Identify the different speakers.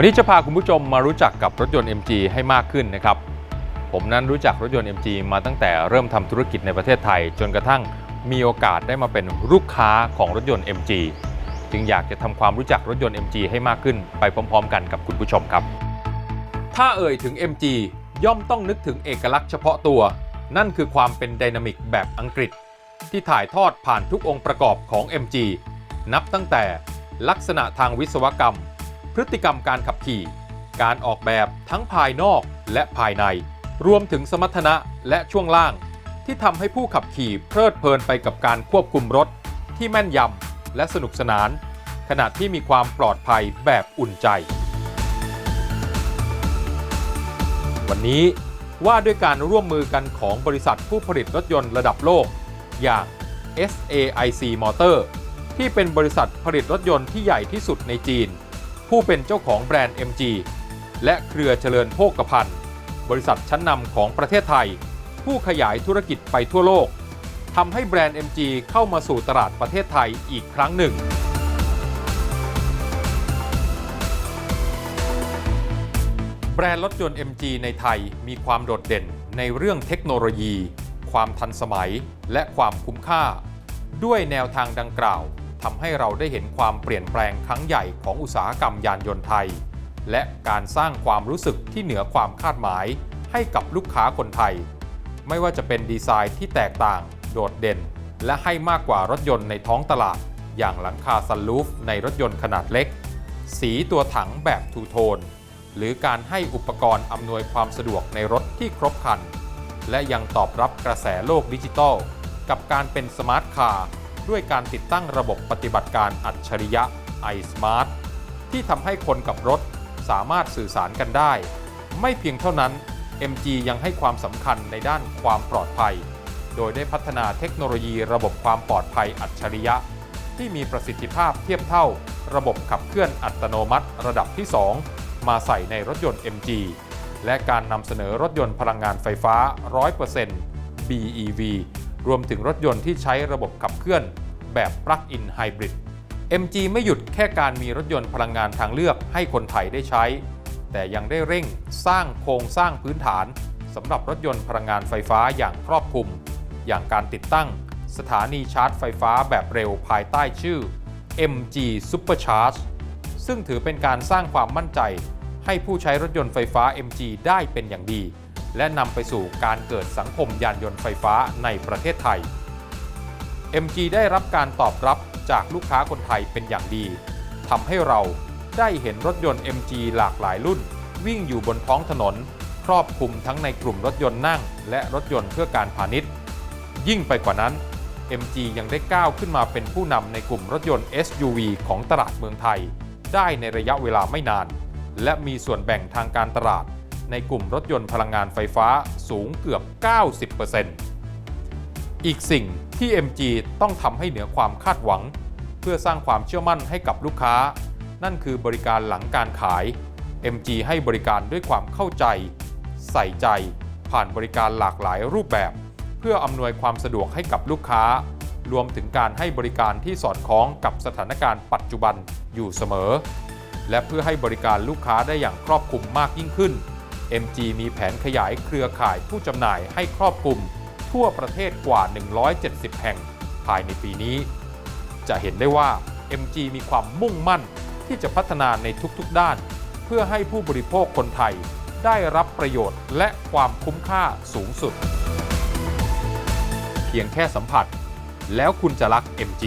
Speaker 1: วันนี้จะพาคุณผู้ชมมารู้จักกับรถยนต์ MG ให้มากขึ้นนะครับ ผมนั้นรู้จักรถยนต์ MG มาตั้งแต่เริ่มทำธุรกิจในประเทศไทย จนกระทั่งมีโอกาสได้มาเป็นลูกค้าของรถยนต์ MG จึงอยากจะทำความรู้จักรถยนต์ MG ให้มากขึ้น ไปพร้อม ๆ กันกับคุณผู้ชมครับ ถ้าเอ่ยถึง MG ย่อมต้องนึกถึงเอกลักษณ์เฉพาะตัว นั่นคือความเป็นไดนามิกแบบอังกฤษ ที่ถ่ายทอดผ่านทุกองค์ประกอบของ MG นับตั้งแต่ลักษณะทางวิศวกรรม พฤติกรรมการขับขี่ การออกแบบทั้งภายนอกและภายใน รวมถึงสมรรถนะและช่วงล่าง ที่ทำให้ผู้ขับขี่เพลิดเพลินไปกับการควบคุมรถ ที่แม่นยำและสนุกสนาน ขณะที่มีความปลอดภัยแบบอุ่นใจ วันนี้ว่าด้วยการร่วมมือกันของบริษัทผู้ผลิตรถยนต์ระดับโลก อย่าง SAIC Motor ที่เป็นบริษัทผลิตรถยนต์ที่ใหญ่ที่สุดในจีน ผู้เป็นเจ้าของแบรนด์ MG และเครือเจริญโภคภัณฑ์ บริษัทชั้นนำของประเทศไทย ผู้ขยายธุรกิจไปทั่วโลกทำให้แบรนด์ MG เข้ามาสู่ตลาดประเทศไทยอีกครั้งหนึ่ง แบรนด์รถยนต์ MG ในไทยมีความโดดเด่นในเรื่องเทคโนโลยี ความทันสมัย และความคุ้มค่า ด้วยแนวทางดังกล่าว ทำให้เราได้เห็นความเปลี่ยนแปลงครั้งใหญ่ของอุตสาหกรรมยานยนต์ไทย และการสร้างความรู้สึกที่เหนือความคาดหมาย ให้กับลูกค้าคนไทย ไม่ว่าจะเป็นดีไซน์ที่แตกต่าง โดดเด่น และให้มากกว่ารถยนต์ในท้องตลาด อย่างหลังคาซันลูฟในรถยนต์ขนาดเล็ก สีตัวถังแบบทูโทน หรือการให้อุปกรณ์อำนวยความสะดวกในรถที่ครบครัน และยังตอบรับกระแสโลกดิจิทัลกับการเป็นสมาร์ทคาร์ ด้วยการติดตั้งระบบปฏิบัติการอัจฉริยะ iSmart ที่ทำให้คนกับรถสามารถสื่อสารกันได้ ไม่เพียงเท่านั้น MG ยังให้ความสำคัญในด้านความปลอดภัย โดยได้พัฒนาเทคโนโลยีระบบความปลอดภัยอัจฉริยะ ที่มีประสิทธิภาพเทียบเท่า ระบบขับเคลื่อนอัตโนมัติระดับที่ 2 มาใส่ในรถยนต์ MG และการนำเสนอรถยนต์พลังงานไฟฟ้า 100% BEV รวมถึงรถยนต์ที่ใช้ระบบขับเคลื่อนแบบ Plug-in Hybrid MG ไม่หยุดแค่การมีรถยนต์พลังงานทางเลือกให้คนไทยได้ใช้ แต่ยังได้เร่งสร้างโครงสร้างพื้นฐานสำหรับรถยนต์พลังงานไฟฟ้าอย่างครอบคลุม อย่างการติดตั้ง สถานีชาร์จไฟฟ้าแบบเร็วภายใต้ชื่อ MG Supercharge ซึ่งถือเป็นการสร้างความมั่นใจ ให้ผู้ใช้รถยนต์ไฟฟ้า MG ได้เป็นอย่างดี และนำไปสู่การเกิดสังคมยานยนต์ไฟฟ้าในประเทศไทย MG ได้รับการตอบรับจากลูกค้าคนไทยเป็นอย่างดีทำให้เราได้เห็นรถยนต์ MG หลากหลายรุ่น วิ่งอยู่บนท้องถนน ครอบคลุมทั้งในกลุ่มรถยนต์นั่ง และรถยนต์เพื่อการพาณิชย์ ยิ่งไปกว่านั้น MG ยังได้ก้าวขึ้นมาเป็นผู้นำในกลุ่มรถยนต์ SUV ของตลาดเมืองไทย ได้ในระยะเวลาไม่นาน และมีส่วนแบ่งทางการตลาด ในกลุ่มรถยนต์พลังงานไฟฟ้าสูงเกือบ 90%อีกสิ่งที่ MG ต้องทำให้เหนือความคาดหวัง เพื่อสร้างความเชื่อมั่นให้กับลูกค้า นั่นคือบริการหลังการขาย MG ให้บริการด้วยความเข้าใจ ใส่ใจ ผ่านบริการหลากหลายรูปแบบ เพื่ออำนวยความสะดวกให้กับลูกค้า รวมถึงการให้บริการที่สอดคล้องกับสถานการณ์ปัจจุบันอยู่เสมอ และเพื่อให้บริการลูกค้าได้อย่างครอบคลุมมากยิ่งขึ้น MG มีแผนขยายเครือข่ายผู้จำหน่ายให้ครอบคลุม ทั่วประเทศกว่า 170 แห่ง ภายในปีนี้ จะเห็นได้ว่า MG มีความมุ่งมั่นที่จะพัฒนาในทุกๆด้าน เพื่อให้ผู้บริโภคคนไทยได้รับประโยชน์และความคุ้มค่าสูงสุด เพียงแค่สัมผัส แล้วคุณจะรัก MG